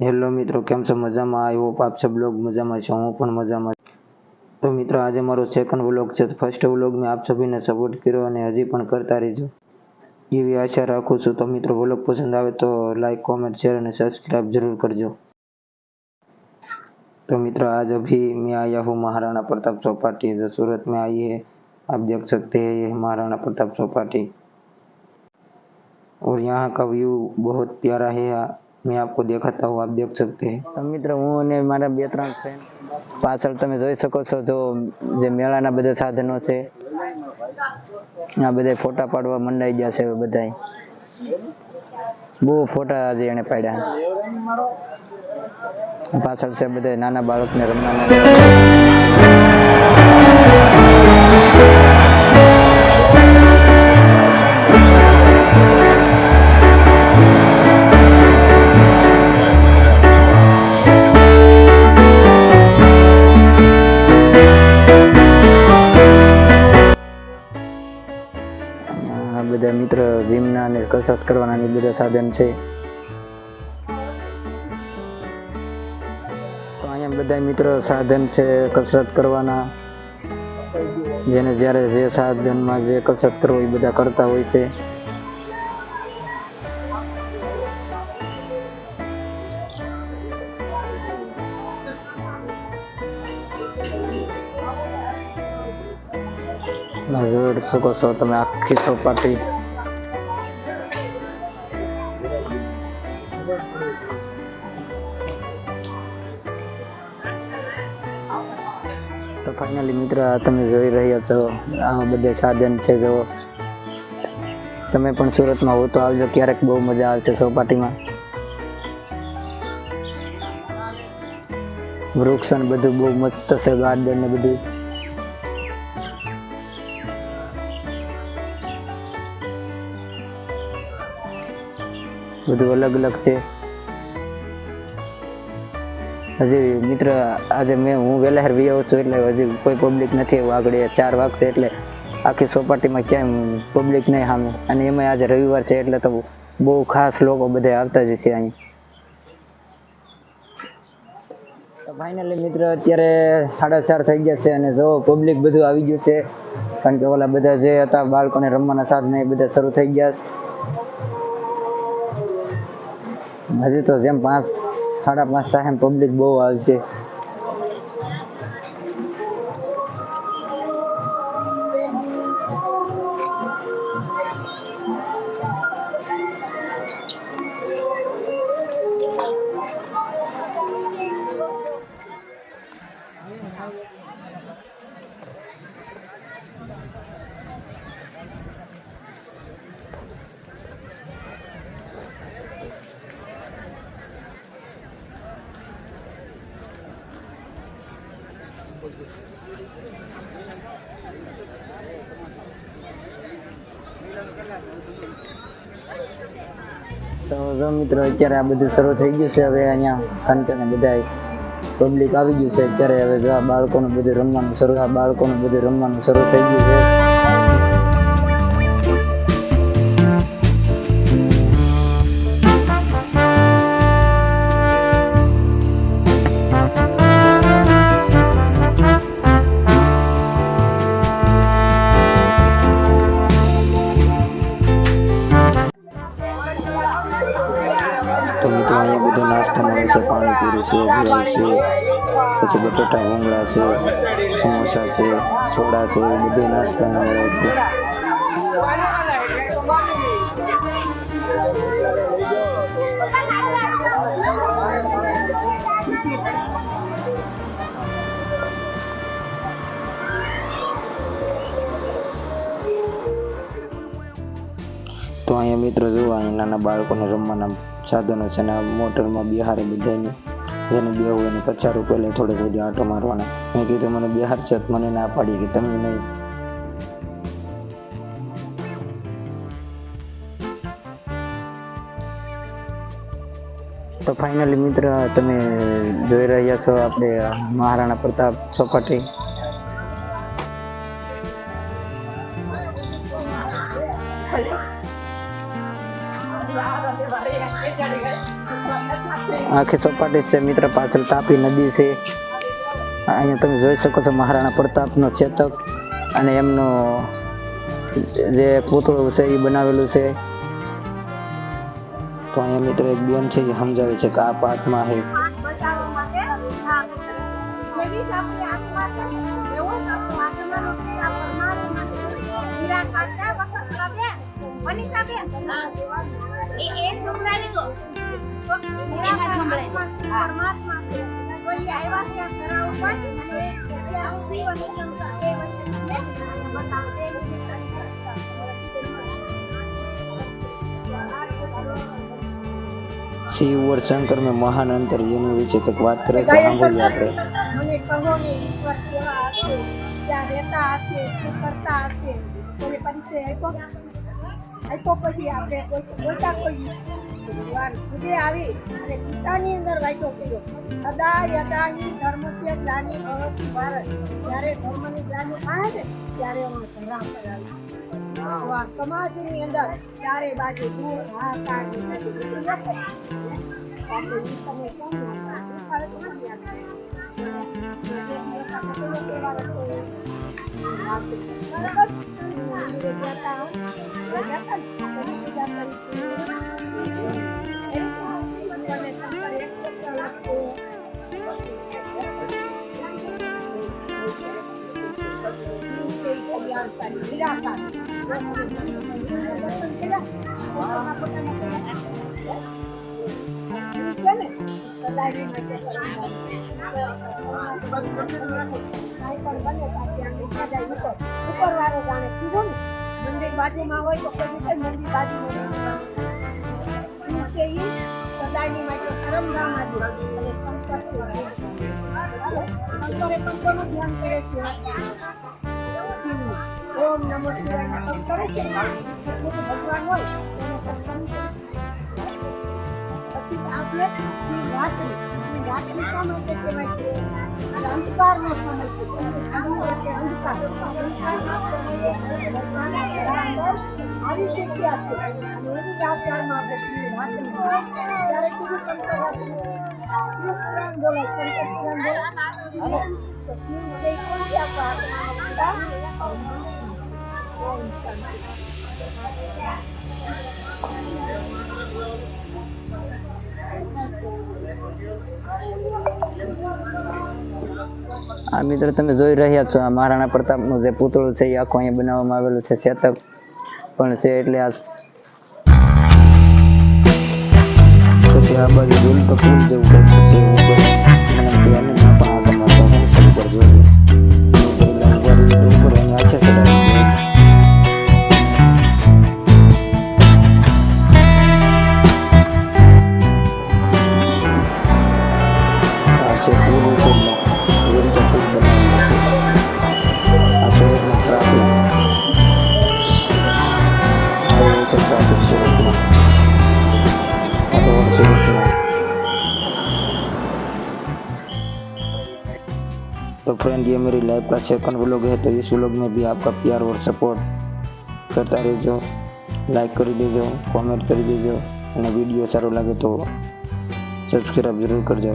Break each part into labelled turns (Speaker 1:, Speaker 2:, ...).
Speaker 1: Hello મિત્રો, કેમ છો? મજામાં? આઈ આપ સબ લોગ મજામાં છો. હું પણ મજામાં તો મિત્રો, આજે મારો સેકન્ડ વ્લોગ છે. ફર્સ્ટ વ્લોગ મેં આપ સભીને સપોર્ટ કર્યો અને હજી પણ કરતા રહેજો. એવી આશા રાખું છું. તો મિત્રો વ્લોગ પસંદ આવે તો લાઈક કોમેન્ટ શેર અને સબસ્ક્રાઇબ જરૂર કરજો. तो मित्र आज अभी मैं आया हूँ महाराणा प्रताप चौपाटी जो सूरत में आई है आप देख सकते हैं ये महाराणा प्रताप चौपाटी और यहाँ का व्यू बहुत प्यारा मैं आपको दिखाता हूँ आप देख सकते हैं
Speaker 2: તો મિત્રો હું અને મારા બે ત્રણ ફ્રેન્ડ પાછળ તમે જોઈ શકો છો જો જે મેળાના બધા સાધનો છે આ બધા ફોટા પાડવા મંડાઈ ગયા છે બધાય બહુ ફોટા આજે એને પાડ્યા પાછળ છે બધા નાના બાળકને રમવાના બધા મિત્ર જીમના અને કસરત કરવાના બધા સાધન છે. તો અહીંયા બધા મિત્રો સાધન છે કસરત કરવાના. જેને જ્યારે જે સાધનમાં જે કસરત કરવો એ બધા કરતા હોય છે. જોઈ શકો છો તમે આખી ચોપાટી મિત્ર, તમે જોઈ રહ્યા છો. આ બધા સાધન છે જો. તમે પણ સુરતમાં હો તો આવજો, ક્યારેક બહુ મજા આવશે ચોપાટીમાં વૃક્ષ ને બધું બહુ મસ્ત છે ગાર્ડન ને બધું. બધું અલગ અલગ છે. હજી મિત્ર, આજે મેં, હું વેલાહેર વિયો છું એટલે હજી કોઈ પબ્લિક નથી એવું આગળ ચાર વાગશે એટલે આખી સોપાટીમાં ક્યાંય પબ્લિક નહીં સામે. અને એમાં આજે રવિવાર છે એટલે તો બહુ ખાસ લોકો બધા આવતા જ છે અહીં. ફાઇનલી મિત્ર, અત્યારે સાડા ચાર થઈ ગયા છે અને જો પબ્લિક બધું આવી ગયું છે, કારણ કે ઓલા બધા જે હતા બાળકોને રમવાના સાધન એ બધા શરૂ થઈ ગયા છે. હજી તો જેમ પાંચ સાડા પાંચ થાય પબ્લિક બહુ આવશે. તો મિત્રો, અત્યારે આ બધું શરૂ થઈ ગયું છે. હવે અહીંયા કે બધા પબ્લિક આવી ગયું છે. અત્યારે હવે જો આ બાળકોનું બધું રમવાનું શરૂ આ બાળકોનું બધું રમવાનું શરૂ થઈ ગયું છે.
Speaker 1: પછી બટેટા ભૂંગળા છે, સમોસા છે, સોડા છે બધો મળે છે. તો અહીંયા મિત્રો જોવા અહીંયા નાના બાળકોને રમવાના સાધનો છે ને મોટરમાં બિહારે બધાને જેને બેહવું એને પચાસ પહેલાં થોડોક બધી આંટો મારવાના. મેં કીધું, મને બિહાર છે મને ના પાડી કે તમે નહીં.
Speaker 2: તો ફાઇનલી મિત્ર, તમે જોઈ રહ્યા છો આપણે મહારાણા પ્રતાપ ચોપાટી આખી ચોપાટી છે, મિત્ર પાછળ તાપી નદી છે અહીંયા તમે જોઈ શકો છો મહારાણા પ્રતાપનો ચેતક અને એમનો જે પૂતળું છે એ બનાવેલું છે
Speaker 1: તો અહીંયા મિત્ર એક બેન છે, એ સમજાવે છે કે આ પાઠમાં છે
Speaker 3: વનિતાબેન. એ એ દો. તો
Speaker 1: શિવ ઓર શંકર મેં મહાન અંતર એની વિશે કંઈક વાત કરે છે સાંભળીએ આપણે.
Speaker 3: મને કહો ને ઈશ્વર કેવા હશે? ક્યાં રહેતા હશે શું કરતા હશે? મને પરિચય આપ્યો? આપ્યો પછી આપણે કોઈ બોલતા કોઈ ભગવાન ખુદે આવી અને ગીતાની અંદર વાંચો કર્યો. સદા યદા હિ ધર્મ છે ગ્લાની ભવતિ ભારત. જ્યારે ધર્મની જ્ઞાની આવે ને ત્યારે અમે સંગ્રામ કરાવી સમાજની અંદર ચારે બાજુ દૂર હાહાકાર ને આવતા. ઉપરવાળો જાણે કીધું ને મંદિર બાજુમાં હોય તો કોઈ રીતે મંદિર શંકરે પણ કોનું ધ્યાન કરે છે. ઓમ નમો શિવાય. તપ કરે છે. ભગવાન હોય, એને સત્સંગ પછી આપણે રાત્રિ રાત્રિ શા માટે કહેવાય છે અંધકારનો સમય છે અંધુ અંધકાર ભગવાનના આવી શક્તિ આપશે અને એની યાદગારમાં રાત્રિ
Speaker 2: આ મિત્ર તમે જોઈ રહ્યા છો, આ મહારાણા પ્રતાપનું જે પૂતળું છે એ આખું અહીંયા બનાવવામાં આવેલું છે ચેતક પણ છે એટલે આ
Speaker 1: પછી આ બાજુ ડોલ તો ફૂલ જેવું છે फ्रेंड ये मेरी लाइफ का सेकंड व्लॉग है तो इस व्लॉग में भी आपका प्यार और सपोर्ट કરતા રહેજો લાઈક કરી દેજો કોમેન્ટ કરી દેજો અને વિડીયો સારો લાગે તો સબસ્ક્રાઈબ જરૂર કરજો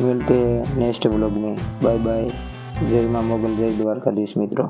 Speaker 1: मिलते हैं नेक्स्ट व्लॉग में बाय बाय जय माँ मोगल जय द्वारकाधीश मित्रों